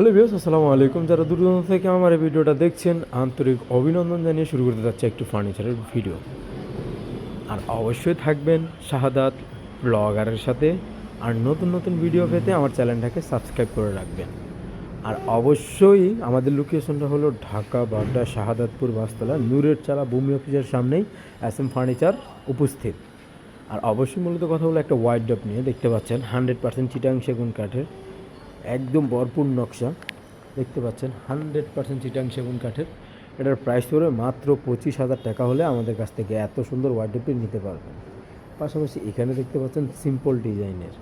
Hello বিয়স আসসালামু আলাইকুম। যারা দূর দূরান্ত থেকে আমার এই ভিডিওটা দেখছেন, আন্তরিক অভিনন্দন জানিয়ে শুরু করতে যাচ্ছে একটু ফার্নিচারের ভিডিও। আর অবশ্যই থাকবেন শাহাদাত ব্লগারের সাথে। আর নতুন নতুন ভিডিও পেতে আমার চ্যানেলটাকে সাবস্ক্রাইব করে রাখবেন। আর অবশ্যই আমাদের লোকেশনটা হলো ঢাকা, বাড্ডা, শাহাদাতপুর, বাসতলা, নূরের চালা, ভূমি অফিসের সামনেই এস এম ফার্নিচার উপস্থিত। আর অবশ্যই মূলত কথা হলো একটা ওয়াইড ডপ নিয়ে। দেখতে পাচ্ছেন হান্ড্রেড পার্সেন্ট চিটাং সেগুন কাঠের একদম ভরপুর নকশা। দেখতে পাচ্ছেন, হান্ড্রেড পার্সেন্ট চিটাং সেগুন কাঠের। এটার প্রাইস পড়বে মাত্র পঁচিশ হাজার টাকা হলে আমাদের কাছ থেকে এত সুন্দর ওয়ার্ডরোবটি নিতে পারবেন। পাশাপাশি এখানে দেখতে পাচ্ছেন সিম্পল ডিজাইনের।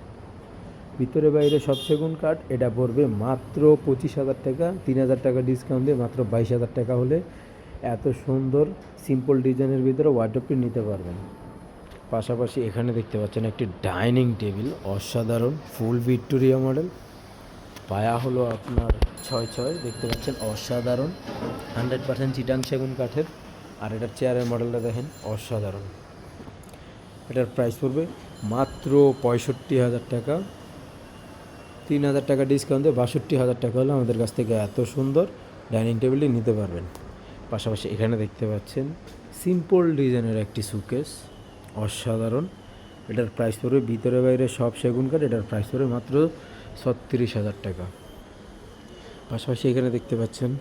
ভিতরে বাইরে সব সেগুন কাঠ, এটা পড়বে মাত্র পঁচিশ হাজার টাকা, তিন হাজার টাকা ডিসকাউন্ট দিয়ে মাত্র বাইশ হাজার টাকা হলে এত সুন্দর সিম্পল ডিজাইনের ভিতরে ওয়ার্ডরোবটি নিতে পারবেন। পাশাপাশি এখানে দেখতে পাচ্ছেন একটি ডাইনিং টেবিল অসাধারণ ফুল ভিক্টোরিয়া মডেল পায়া হলো আপনার ছয় ছয়, দেখতে পাচ্ছেন অসাধারণ। হান্ড্রেড পার্সেন্ট চিটাং সেগুন কাঠের, আর এটার চেয়ারের মডেলটা দেখেন, অসাধারণ। এটার প্রাইস পড়বে মাত্র পঁয়ষট্টি হাজার টাকা। তিন হাজার টাকা ডিসকাউন্ট বাষট্টি হাজার টাকা হলে আমাদের কাছ থেকে এত সুন্দর ডাইনিং টেবিলটি নিতে পারবেন। পাশাপাশি এখানে দেখতে পাচ্ছেন সিম্পল ডিজাইনের একটি সুকেস অসাধারণ। এটার প্রাইস পড়বে ভিতরে বাইরে সব সেগুন কাঠ, এটার প্রাইস পড়বে মাত্র ছত্রিশ হাজার টাকা। পাশাপাশি এখানে দেখতে পাচ্ছেন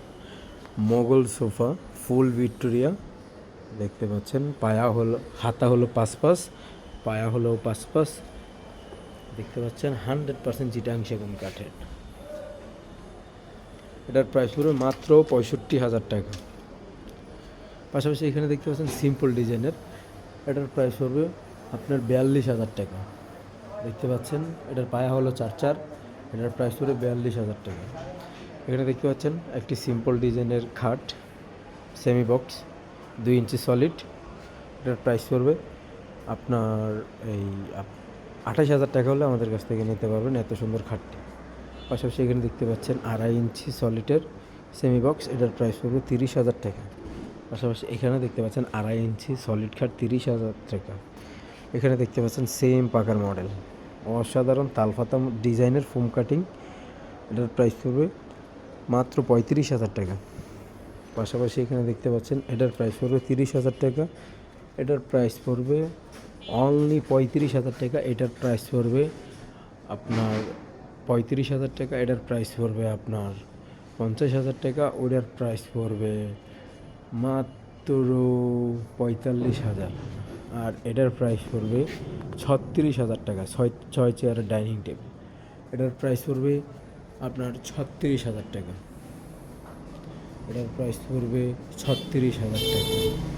মোগল সোফা, ফুল ভিক্টোরিয়া। দেখতে পাচ্ছেন, পায়া হলো, হাতা হলো পাঁচ পাঁচ পায়া হলো পাঁচ পাঁচ দেখতে পাচ্ছেন, হান্ড্রেড পার্সেন্ট চিটাং সেগুন কাঠের। এটার প্রাইস পড়বে মাত্র পঁয়ষট্টি হাজার টাকা। পাশাপাশি এখানে দেখতে পাচ্ছেন সিম্পল ডিজাইনের এটার প্রাইস পড়বে আপনার বিয়াল্লিশ হাজার টাকা। দেখতে পাচ্ছেন, এটার পায়া হলো চার চার, এটার প্রাইস পড়বে বিয়াল্লিশ হাজার টাকা। এখানে দেখতে পাচ্ছেন, একটি সিম্পল ডিজাইনের খাট সেমি বক্স দুই ইঞ্চি সলিড এটার প্রাইস পড়বে আপনার এই আঠাশ হাজার টাকা হলে আমাদের কাছ থেকে নিতে পারবেন এত সুন্দর খাটটি। পাশাপাশি এখানে দেখতে পাচ্ছেন, আড়াই ইঞ্চি সলিডের সেমি বক্স এটার প্রাইস পড়বে তিরিশ হাজার টাকা। পাশাপাশি এখানে দেখতে পাচ্ছেন, আড়াই ইঞ্চি সলিড খাট, তিরিশ হাজার টাকা। এখানে দেখতে পাচ্ছেন সেম পাকার মডেল অসাধারণ তালফাতা ডিজাইনের ফোম কাটিং এটার প্রাইস পড়বে মাত্র পঁয়ত্রিশ হাজার টাকা। পাশাপাশি এখানে দেখতে পাচ্ছেন এটার প্রাইস পড়বে তিরিশ হাজার টাকা। এটার প্রাইস পড়বে অনলি পঁয়ত্রিশ হাজার টাকা। এটার প্রাইস পড়বে আপনার পঁয়ত্রিশ হাজার টাকা। এটার প্রাইস পড়বে আপনার পঞ্চাশ হাজার টাকা। ওটার প্রাইস পড়বে মাত্র পঁয়তাল্লিশ হাজার। আর এটার প্রাইস পড়বে ছত্রিশ হাজার টাকা, ছয় ছয় চেয়ারের ডাইনিং টেবিল এটার প্রাইস পড়বে আপনার ছত্রিশ হাজার টাকা। এটার প্রাইস পড়বে ছত্রিশ হাজার টাকা।